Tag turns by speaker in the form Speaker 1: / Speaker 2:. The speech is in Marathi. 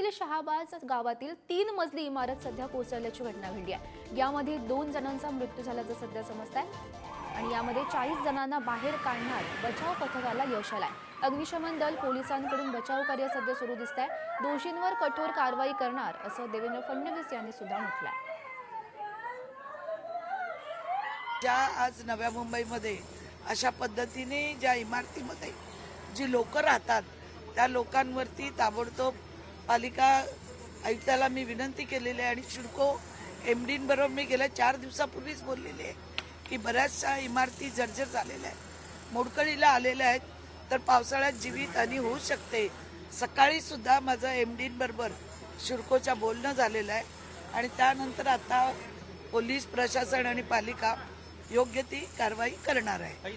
Speaker 1: मुंबईतील शहाबाज गावातील तीन मजली इमारत सध्या कोसळल्याची घटना घडली आहे. यामध्ये दोन जणांचा मृत्यू झाल्याचं सध्या समजत आहे आणि यामध्ये चाळीस जणांना बाहेर काढण्यात बचाव पथकाला यश आलाय. अग्निशमन दल पोलिसांकडून बचाव कार्य सध्या सुरू दिसत आहे दोषींवर कठोर कारवाई करणार असं देवेंद्र फडणवीस यांनी सुद्धा म्हटलंय.
Speaker 2: ज्या आज नव्या मुंबईमध्ये अशा पद्धतीने ज्या इमारतीमध्ये जी लोक राहतात त्या लोकांवरती ताबडतोब पालिका आयुक्ताला मी विनंती केलेली आहे आणि शिडको एम डींबरोबर मी गेल्या चार दिवसापूर्वीच बोललेली आहे की बऱ्याचशा इमारती जर्जर झालेल्या आहेत. मोडकळीला आलेल्या आहेत. तर पावसाळ्यात जीवित आणि होऊ शकते. सकाळी सुद्धा माझं एम डींबरोबर शिडकोच्या बोलणं झालेलं आहे. आणि त्यानंतर आता पोलीस प्रशासन आणि पालिका योग्य ती कारवाई करणार आहे.